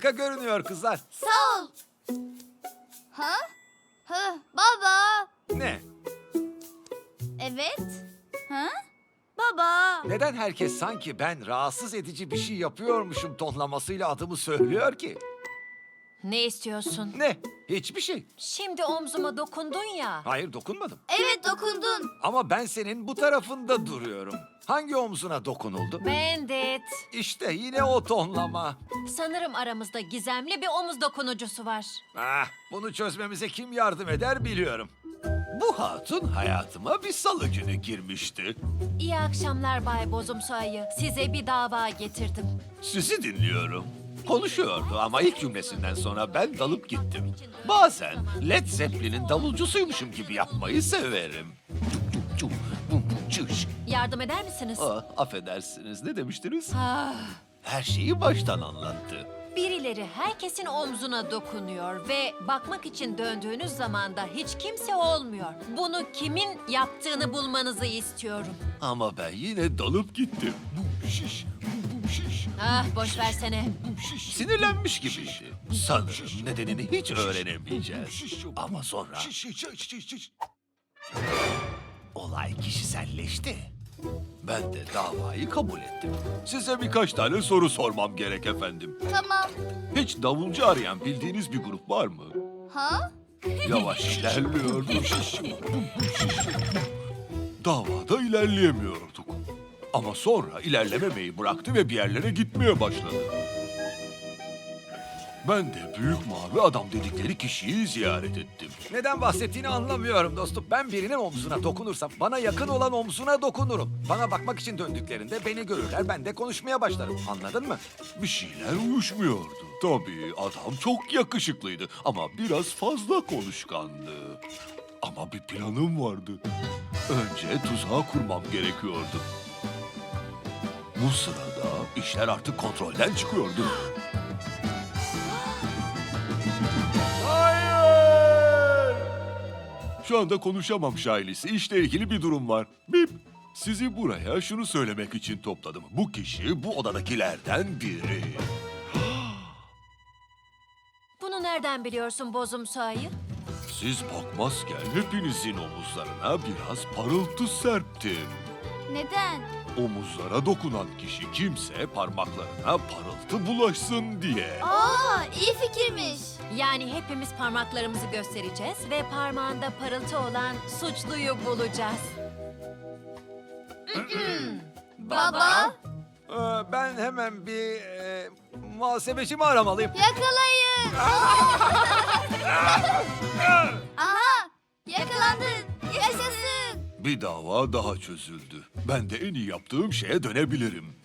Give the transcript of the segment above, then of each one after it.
harika görünüyor kızlar. Sağ ol. Ha? Ha, baba. Ne? Evet. Ha? Baba. Neden herkes sanki ben rahatsız edici bir şey yapıyormuşum tonlamasıyla adımı söylüyor ki? Ne istiyorsun? Ne? Hiçbir şey. Şimdi omzuma dokundun ya. Hayır dokunmadım. Evet dokundun. Ama ben senin bu tarafında duruyorum. Hangi omzuna dokunuldu? Bandit. İşte yine o tonlama. Sanırım aramızda gizemli bir omuz dokunucusu var. Ah, bunu çözmemize kim yardım eder biliyorum. Bu hatun hayatıma bir salı günü girmişti. İyi akşamlar Bay Bozumsu Ayı. Size bir dava getirdim. Sizi dinliyorum. Konuşuyordu ama ilk cümlesinden sonra ben dalıp gittim. Bazen Led Zeppelin'in davulcusuymuşum gibi yapmayı severim. Cum, cum, bum, bum, çış. Yardım eder misiniz? Ah, affedersiniz ne demiştiniz? Ah, Her şeyi baştan anlattı. birileri herkesin omzuna dokunuyor ve bakmak için döndüğünüz zaman da hiç kimse olmuyor. Bunu kimin yaptığını bulmanızı istiyorum. Ama ben yine dalıp gittim. Şiş. Ah boş versene. Sinirlenmiş gibiydi. Sanırım nedenini hiç öğrenemeyeceğiz. Ama sonra... Olay kişiselleşti. Ben de davayı kabul ettim. Size birkaç tane soru sormam gerek efendim. Tamam. Hiç davulcu arayan bildiğiniz bir grup var mı? Ha? Yavaş ilerliyordu. Davada ilerleyemiyorduk. Ama sonra ilerlememeyi bıraktı ve bir yerlere gitmeye başladı. Ben de büyük mavi adam dedikleri kişiyi ziyaret ettim. Neden bahsettiğini anlamıyorum dostum. Ben birinin omzuna dokunursam bana yakın olan omzuna dokunurum. Bana bakmak için döndüklerinde beni görürler ben de konuşmaya başlarım. Anladın mı? Bir şeyler uyuşmuyordu. Tabii adam çok yakışıklıydı ama biraz fazla konuşkandı. Ama bir planım vardı. Önce tuzağı kurmam gerekiyordu. Bu sırada işler artık kontrolden çıkıyordu. Hayır! Şu anda konuşamam Şailisi. İşle ilgili bir durum var. Bip. Sizi buraya şunu söylemek için topladım. Bu kişi bu odadakilerden biri. Bunu nereden biliyorsun Bozumsu Ayı? Siz bakmazken hepinizin omuzlarına biraz parıltı serptim. Neden? Omuzlara dokunan kişi kimse parmaklarına parıltı bulaşsın diye. Aa, iyi fikirmiş. Yani hepimiz parmaklarımızı göstereceğiz ve parmağında parıltı olan suçluyu bulacağız. Baba. Ee, Ben hemen bir e, muhasebecimi aramalıyım. Yakalayın. Aha. Yakalandın. Bir dava daha çözüldü. Ben de en iyi yaptığım şeye dönebilirim.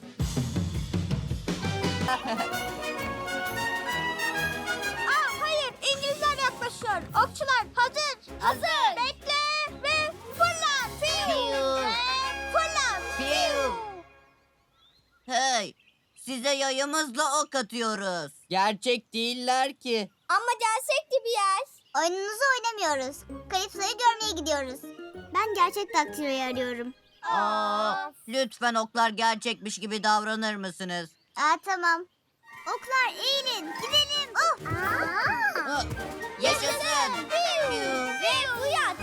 Aa, hayır. İngilizler yaklaşıyor. Okçular hazır. Hazır. Bekle ve fırlat. Fiu. Ve fırlat. Fiu. Hey, size yayımızla ok atıyoruz. Gerçek değiller ki. Ama gerçekti bir yer. Oyunumuzu oynamıyoruz. Kalipso'yu görmeye gidiyoruz. Ben gerçek daktiloyu arıyorum. Aa, lütfen oklar gerçekmiş gibi davranır mısınız? Aa, tamam. Oklar eğilin. Gidelim. Oh. Ah, Yaşasın. Ve uyat.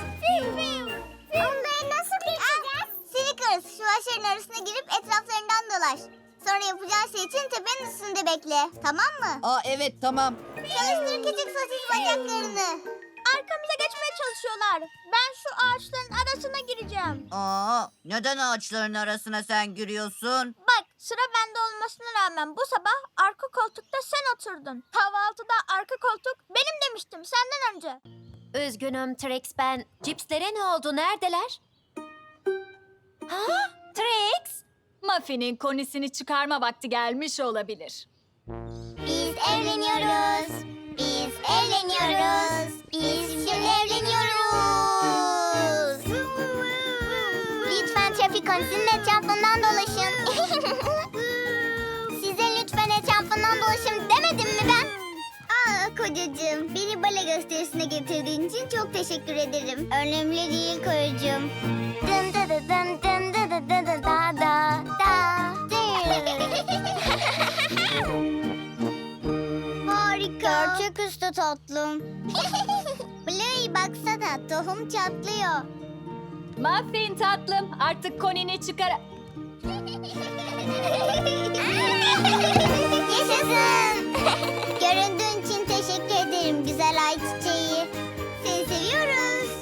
Onları nasıl geçeceğiz? Snickers şu aşırın arasına girip etraflarından dolaş. Sonra yapacağın şey için tepenin üstünde bekle. Tamam mı? Aa evet tamam. Çalıştır küçük sosis bacaklarını. Arkamıza geçmeye çalışıyorlar. Ben şu ağaçların arasına gireceğim. Aa, neden ağaçların arasına sen giriyorsun? Bak sıra bende olmasına rağmen bu sabah arka koltukta sen oturdun. Kahvaltıda arka koltuk benim demiştim senden önce. Üzgünüm Trix ben. Cipslere ne oldu? Neredeler? Ha? Trix? Muffin'in konisini çıkarma vakti gelmiş olabilir. Biz evleniyoruz. Biz evleniyoruz. Biz Afrikanis'in etrafından dolaşın. Size lütfen etrafından dolaşın demedim mi ben? Aa kocacığım, beni bale gösterisine getirdiğin için çok teşekkür ederim. Önemli değil kocacığım. Dın dı dı dın dın dı dı dı dı da da da Harika. Gerçek üstü tatlım. Bluey baksana tohum çatlıyor. Muffin tatlım artık konini çıkar... Yaşasın. Göründüğün için teşekkür ederim güzel ay çiçeği. Seni seviyoruz.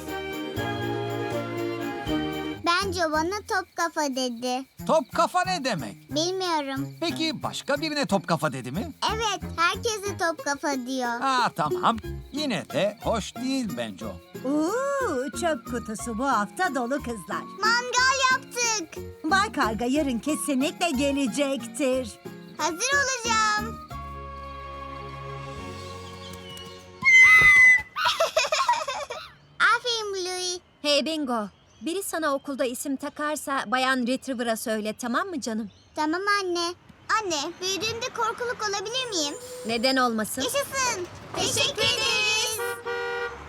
Bence bana top kafa dedi. Top kafa ne demek? Bilmiyorum. Peki başka birine top kafa dedi mi? Evet, herkese top kafa diyor. Ha tamam. Yine de hoş değil bence o. Uuu çöp kutusu bu hafta dolu kızlar. Mangal yaptık. Bay Karga yarın kesinlikle gelecektir. Hazır olacağım. Aferin Bluey. Hey Bingo, biri sana okulda isim takarsa Bayan Retriever'a söyle tamam mı canım? Tamam anne. Anne, büyüdüğümde korkuluk olabilir miyim? Neden olmasın? Yaşasın. Teşekkür.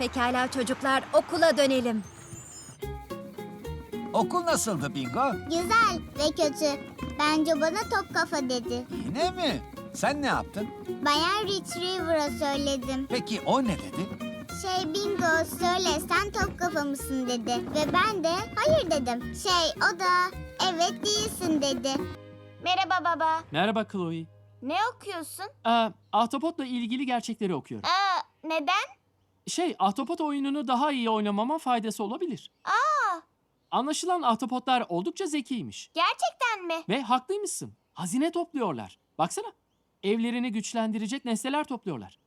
Pekala çocuklar okula dönelim. Okul nasıldı Bingo? Güzel ve kötü. Bence bana top kafa dedi. Yine mi? Sen ne yaptın? Bayan Retriever'a söyledim. Peki o ne dedi? Şey bingo söyle sen top kafa mısın dedi. Ve ben de hayır dedim. Şey o da evet değilsin dedi. Merhaba baba. Merhaba Chloe. Ne okuyorsun? Ee, Ahtapot'la ilgili gerçekleri okuyorum. Aa, neden? Şey, Ahtapot oyununu daha iyi oynamama faydası olabilir. Aa, Anlaşılan Ahtapotlar oldukça zekiymiş. gerçekten mi? Ve haklıymışsın. Hazine topluyorlar. Baksana. Evlerini güçlendirecek nesneler topluyorlar.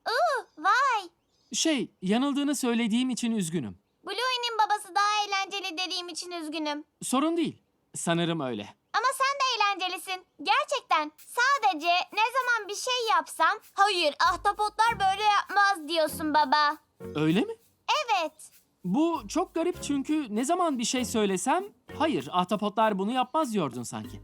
Vay. Şey, yanıldığını söylediğim için üzgünüm. Bluey'nin babası daha eğlenceli dediğim için üzgünüm. Sorun değil. Sanırım öyle. Eğlencelisin. Gerçekten. Sadece ne zaman bir şey yapsam hayır ahtapotlar böyle yapmaz diyorsun baba. Öyle mi? Evet. Bu çok garip çünkü ne zaman bir şey söylesem, hayır ahtapotlar bunu yapmaz diyordun sanki.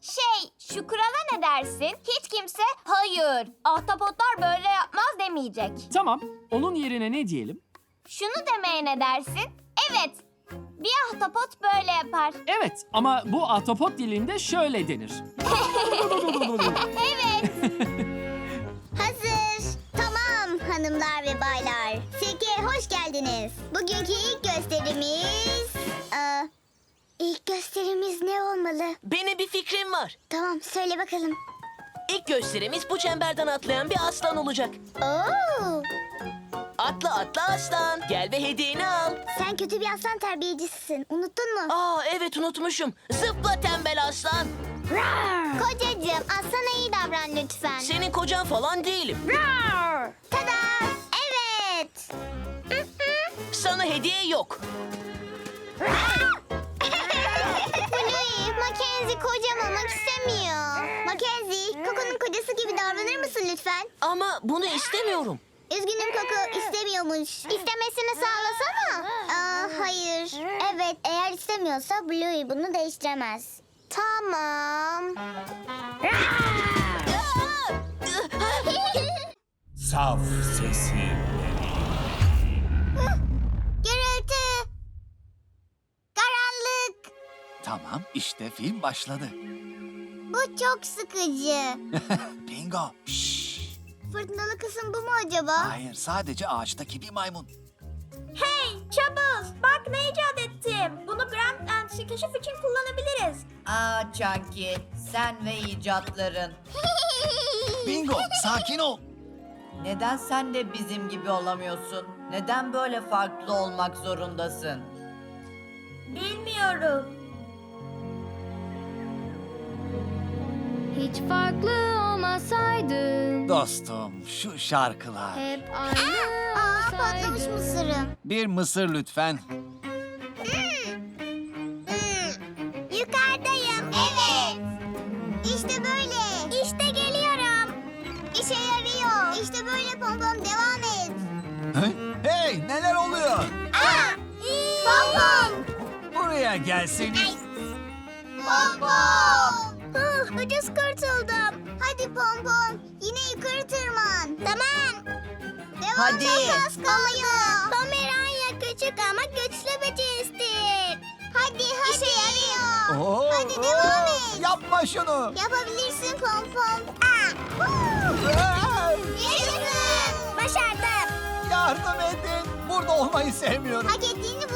Şey şu kurala ne dersin? Hiç kimse hayır ahtapotlar böyle yapmaz demeyecek. Tamam, onun yerine ne diyelim? Şunu demeye ne dersin? Evet. Bir ahtapot böyle yapar. Evet ama bu ahtapot dilinde şöyle denir. Hazır. Tamam hanımlar ve baylar. Sirkeye hoş geldiniz. Bugünkü ilk gösterimiz... Aa, ilk gösterimiz ne olmalı? Benim bir fikrim var. Tamam söyle bakalım. İlk gösterimiz bu çemberden atlayan bir aslan olacak. Oo, Atla atla aslan. Gel ve hediyeni al. sen kötü bir aslan terbiyecisisin. Unuttun mu? Aa evet unutmuşum. Zıpla tembel aslan. Kocacığım aslana iyi davran lütfen. Senin kocan falan değilim. Tada! Evet. Sana hediye yok. Bluey, Mackenzie kocam olmak istemiyor. Mackenzie, Coco'nun kocası gibi davranır mısın lütfen? Ama bunu istemiyorum. Üzgünüm Coco, istemiyormuş. İstemesini sağlasana. Aa, hayır. Evet, eğer istemiyorsa Bluey bunu değiştiremez. Tamam. Saf sesi. Gürültü. Karanlık. Tamam işte film başladı. Bu çok sıkıcı. Bingo. Şşş. Fırtınalı kısım bu mu acaba? Hayır sadece ağaçtaki bir maymun. Hey Çabuz bak ne icat ettim. Bunu Grand and keşif için kullanabiliriz. Aa Chunky sen ve icatların. Bingo sakin ol. Neden sen de bizim gibi olamıyorsun? Neden böyle farklı olmak zorundasın? Bilmiyorum. Hiç farklı olmasaydım Dostum şu şarkılar. Hep aynı Aa patlamış mısırım. Bir mısır lütfen. Yukarıdayım. Evet. İşte böyle. İşte geliyorum. İşe yarıyor. İşte böyle pompom devam et. Hı? Hey neler oluyor? Aa! Pompom. Buraya gelseniz. Pompom. Ucuz kurtuldum. Hadi pompom. Yine yukarı tırman. Tamam. Devam Hadi. çok az kaldı. Pomeranya küçük ama güçlü bir cinstir. Hadi hadi. İşe yarıyor. Oo, Hadi devam et. Yapma şunu. Yapabilirsin pompom. Aa, huu. Aa, Yaşasın. Başardım. Yardım edin. Bu burada olmayı sevmiyorum. Hak ettiğini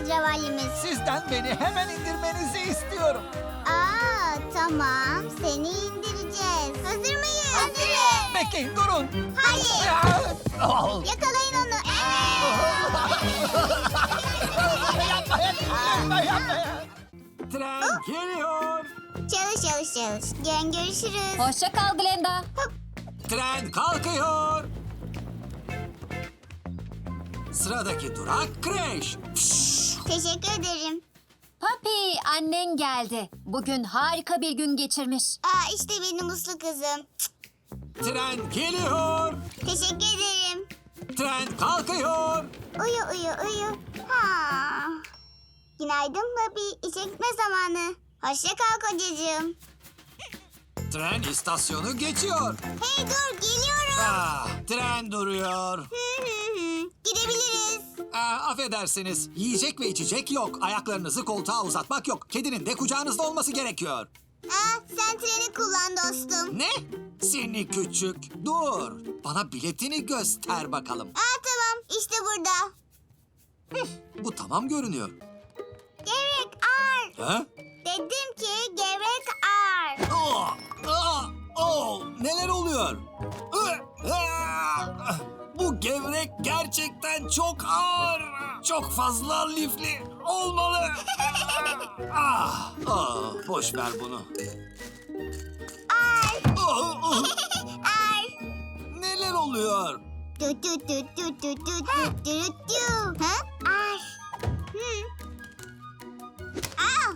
bizim tacravallimiz. Sizden beni hemen indirmenizi istiyorum. Aa tamam seni indireceğiz. Hazır mıyız? Hazırız. Bekleyin durun. Hayır. Oh. Yakalayın onu. Evet. Tren geliyor. Çalış çalış çalış. Yarın görüşürüz. Hoşça kal Glenda. Tren kalkıyor. Sıradaki durak Crash. Teşekkür ederim. Papi annen geldi. Bugün harika bir gün geçirmiş. Aa işte benim uslu kızım. Tren geliyor. Teşekkür ederim. Tren kalkıyor. Uyu uyu uyu. Ha. Günaydın Papi. İşe gitme zamanı. Hoşça kal kocacığım. Tren istasyonu geçiyor. Hey dur geliyorum. Ah, tren duruyor. Hı hı hı. Gidebiliriz. Ah, affedersiniz. Yiyecek ve içecek yok. Ayaklarınızı koltuğa uzatmak yok. Kedinin de kucağınızda olması gerekiyor. Aa, sen treni kullan dostum. Ne? Seni küçük. Dur. Bana biletini göster bakalım. Aa tamam işte burada. Bu tamam görünüyor. Gevrek ağır. Ha? Dedim ki gevrek ağır. Oh, ah, oh, neler oluyor? Ah, ah, Bu gevrek gerçekten çok ağır. Çok fazla lifli olmalı. Ah, ah, boş ver bunu. Ağır. Oh, oh, Ağır. neler oluyor? Tu tu tu tu tu tu tu tu tu. Ha? Ağır. Hı. Aa.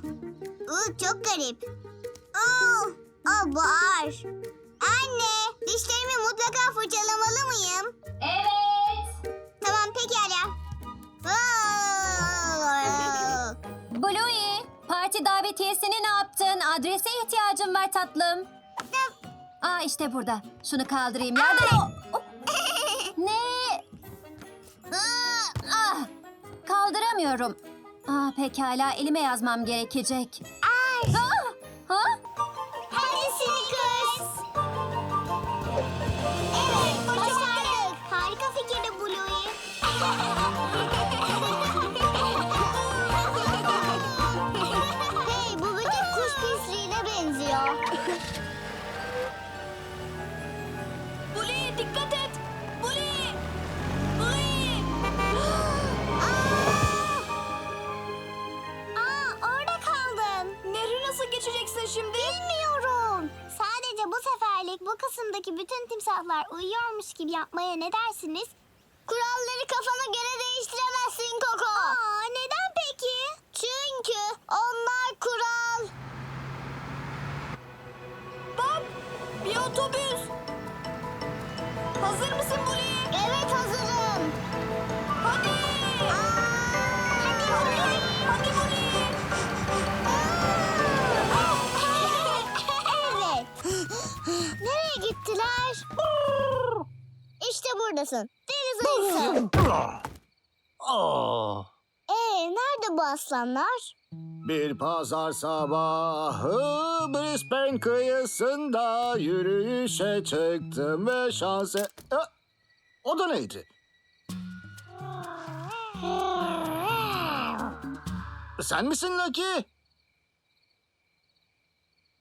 Uu, çok garip. Oo, o bu ağır. Anne, dişlerimi mutlaka fırçalamalı mıyım? Evet. Tamam pekala. Bluey, parti davetiyesini ne yaptın? Adrese ihtiyacım var tatlım. Aa işte burada. Şunu kaldırayım. Yardım o. o- Ne? Ah, kaldıramıyorum. Aa pekala elime yazmam gerekecek. Ağır. Aa, ha? Timsahlar uyuyormuş gibi yapmaya ne dersiniz? Kuralları kafana göre değiştiremezsin Koko. Aa, neden peki? Çünkü onlar kural. Bak bir otobüs. Hazır mısın Buli? Buradasın. Deniz ayısı. Oh. Ee, nerede bu aslanlar? Bir pazar sabahı Brisbane kıyısında yürüyüşe çıktım ve şanse... Ah, o da neydi? Sen misin Lucky?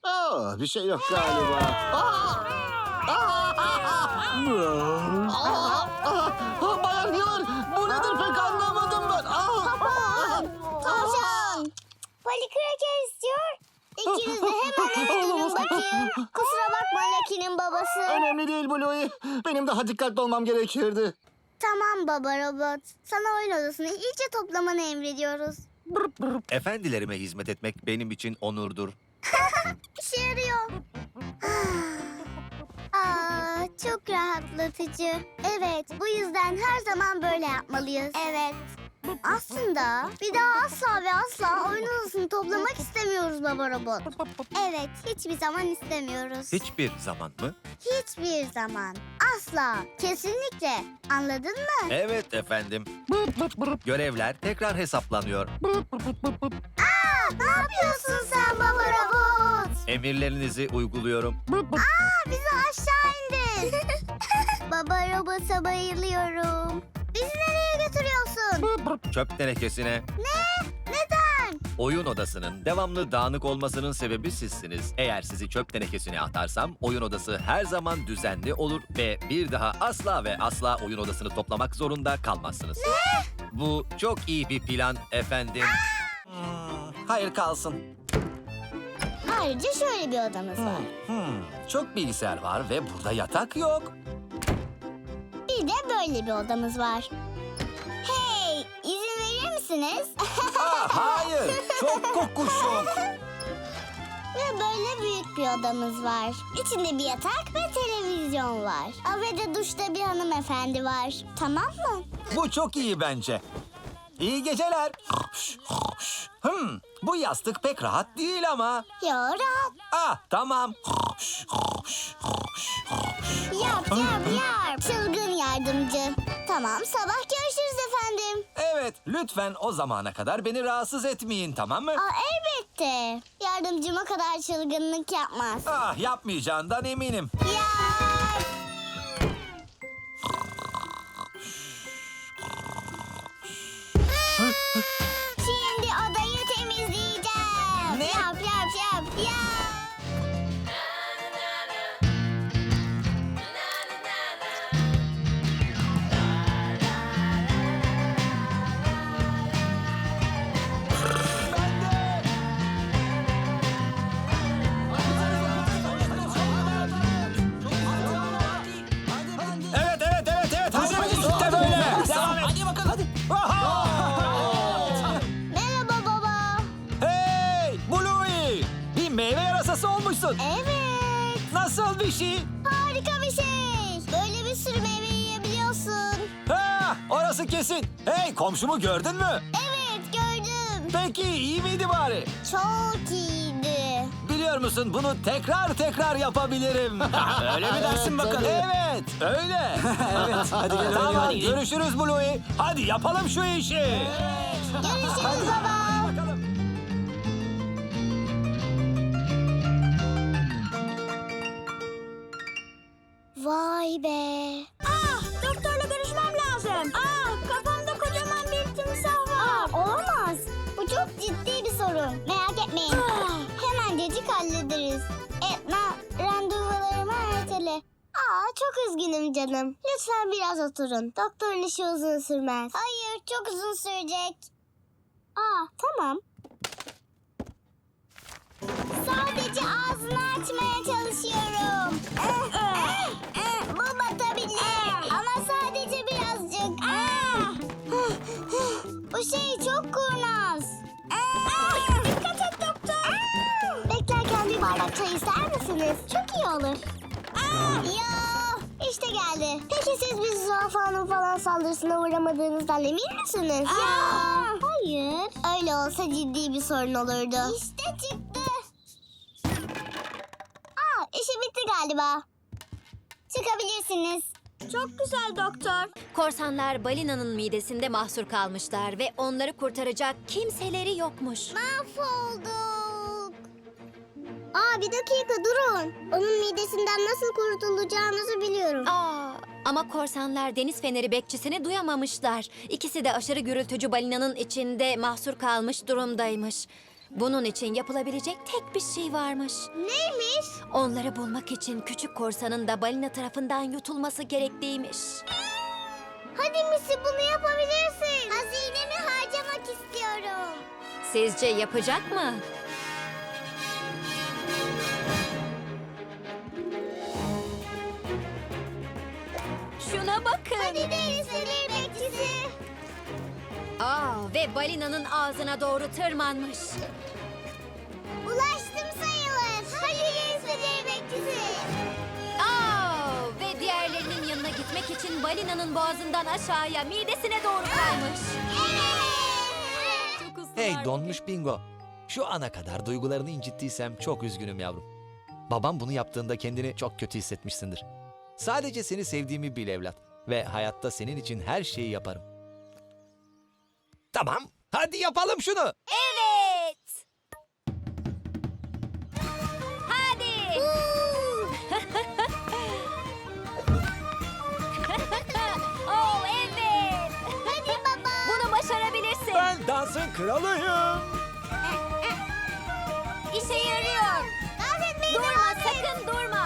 Aa, bir şey yok galiba. Aa! Aa! Aa! Aa! Bayan Hill, bu nedir pek anlamadım ben. Aa! Tavşan. Poli kraker istiyor. İkiniz de hemen dönün bakayım. Kusura bakma Lucky'nin babası. Önemli değil Bluey. Benim daha dikkatli olmam gerekirdi. Tamam baba robot. Sana oyun odasını iyice toplamanı emrediyoruz. Efendilerime hizmet etmek benim için onurdur. İşe yarıyor. Çok rahatlatıcı. Evet, bu yüzden her zaman böyle yapmalıyız. Evet. Aslında bir daha asla ve asla oyun odasını toplamak istemiyoruz baba robot. Evet, hiçbir zaman istemiyoruz. Hiçbir zaman mı? Hiçbir zaman. Asla. Kesinlikle. Anladın mı? Evet efendim. Görevler tekrar hesaplanıyor. Aa, ne yapıyorsun sen baba robot? Emirlerinizi uyguluyorum. Aa, indir. baba baba robota bayılıyorum. Bizi nereye götürüyorsun? Çöp tenekesine. Ne? Neden? Oyun odasının devamlı dağınık olmasının sebebi sizsiniz. Eğer sizi çöp tenekesine atarsam oyun odası her zaman düzenli olur ve bir daha asla ve asla oyun odasını toplamak zorunda kalmazsınız. Ne? Bu çok iyi bir plan efendim. Hmm, hayır kalsın. Ayrıca şöyle bir odamız var. Hmm, çok bilgisayar var ve burada yatak yok. Bir de böyle bir odamız var. Hey, izin verir misiniz? Aa, hayır, çok kokuşuk. Ve böyle büyük bir odamız var. İçinde bir yatak ve televizyon var. Aa, ve de duşta bir hanımefendi var. Tamam mı? Bu çok iyi bence. İyi geceler. Hmm, bu yastık pek rahat değil ama. Yo rahat. Ah, tamam. Yap yap yap. Çılgın yardımcı. Tamam sabah görüşürüz efendim. Evet, lütfen o zamana kadar beni rahatsız etmeyin, tamam mı? Aa, elbette. Yardımcım o kadar çılgınlık yapmaz. Ah, yapmayacağından eminim. Yap. Olmuşsun. Evet. Nasıl bir şey? Harika bir şey. Böyle bir sürü meyve yiyebiliyorsun. Ha, orası kesin. Hey, komşumu gördün mü? Evet gördüm. Peki, iyi miydi bari? Çok iyiydi. Biliyor musun bunu tekrar tekrar yapabilirim. öyle mi dersin bakalım? Evet, öyle. evet, hadi gel Tamam, görüşürüz Bluey. Hadi yapalım şu işi. Görüşürüz baba. Vay be. Ah doktorla görüşmem lazım. Ah kafamda kocaman bir timsah var. Aa, olamaz. Bu çok ciddi bir sorun. Merak etmeyin. Hemencecik hallederiz. Etna randevularımı ertele. Aa çok üzgünüm canım. Lütfen biraz oturun. Doktorun işi uzun sürmez. Hayır çok uzun sürecek. Aa tamam. Sadece ağzını açmaya çalışıyorum. Bu şey çok kurnaz. Dikkat et doktor. Beklerken bir bardak çay ister misiniz? Çok iyi olur. Ya işte geldi. Peki siz bir zürafanın falan saldırısına uğramadığınızdan emin misiniz? Ya hayır. Öyle olsa ciddi bir sorun olurdu. İşte çıktı. Aa, işi bitti galiba. Çıkabilirsiniz. Çok güzel doktor. Korsanlar balinanın midesinde mahsur kalmışlar ve onları kurtaracak kimseleri yokmuş. Mahvolduk. Aa bir dakika durun. Onun midesinden nasıl kurtulacağınızı biliyorum. Aa, ama korsanlar deniz feneri bekçisini duyamamışlar. İkisi de aşırı gürültücü balinanın içinde mahsur kalmış durumdaymış. Bunun için yapılabilecek tek bir şey varmış. Neymiş? Onları bulmak için küçük korsanın da balina tarafından yutulması gerekliymiş. Hadi Missy bunu yapabilirsin. Hazinemi harcamak istiyorum. Sizce yapacak mı? Şuna bakın. Hadi deniz bekçisi. Aa, ve balinanın ağzına doğru tırmanmış. Ulaştım sayılır. Hadi deniz feneri bekçisi. Aa, ve diğerlerinin yanına gitmek için balinanın boğazından aşağıya midesine doğru kaymış. Evet. Hey donmuş bingo. Şu ana kadar duygularını incittiysem çok üzgünüm yavrum. Babam bunu yaptığında kendini çok kötü hissetmişsindir. Sadece seni sevdiğimi bil evlat. Ve hayatta senin için her şeyi yaparım. Tamam. Hadi yapalım şunu. Evet. Hadi. oh evet. Hadi baba. Bunu başarabilirsin. Ben dansın kralıyım. İşe yarıyor. Dans etmeyi Durma sakın durma.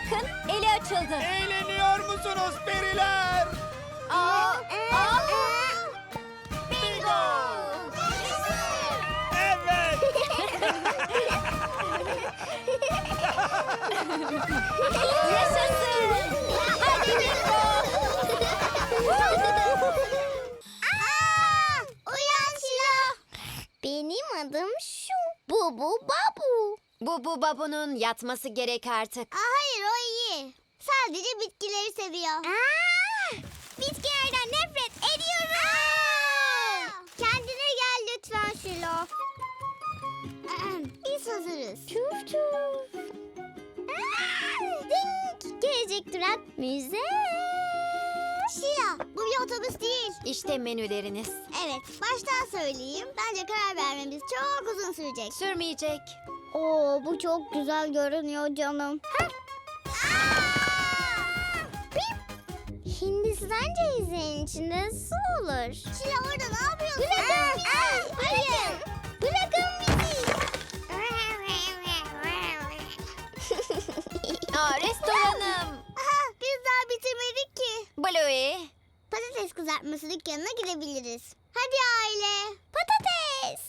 Bakın eli açıldı. Eğleniyor musunuz periler? Aa, aa. Bingo! Evet. Yaşasın. Hadi bingo. Aa, uyan Şila. Benim adım şu. Bubu Babu. Bu bu babunun yatması gerek artık. Aa, hayır o iyi. Sadece bitkileri seviyor. Aa, bitkilerden nefret ediyorum. Kendine gel lütfen Şilo. Biz hazırız. Aa, ding. Gelecek durak müze. Şila bu bir otobüs değil. İşte menüleriniz. Evet baştan söyleyeyim. Bence karar vermemiz çok uzun sürecek. Sürmeyecek. Oo bu çok güzel görünüyor canım. Hindistan cevizinin içinde su olur. Şila orada ne yapıyorsun? Bırakın bizi. Hayır. Bırakın bizi. Aa, restoranım. Aha, biz daha bitirmedik ki. Bluey. Patates kızartması dükkanına gidebiliriz. Hadi aile. Patates.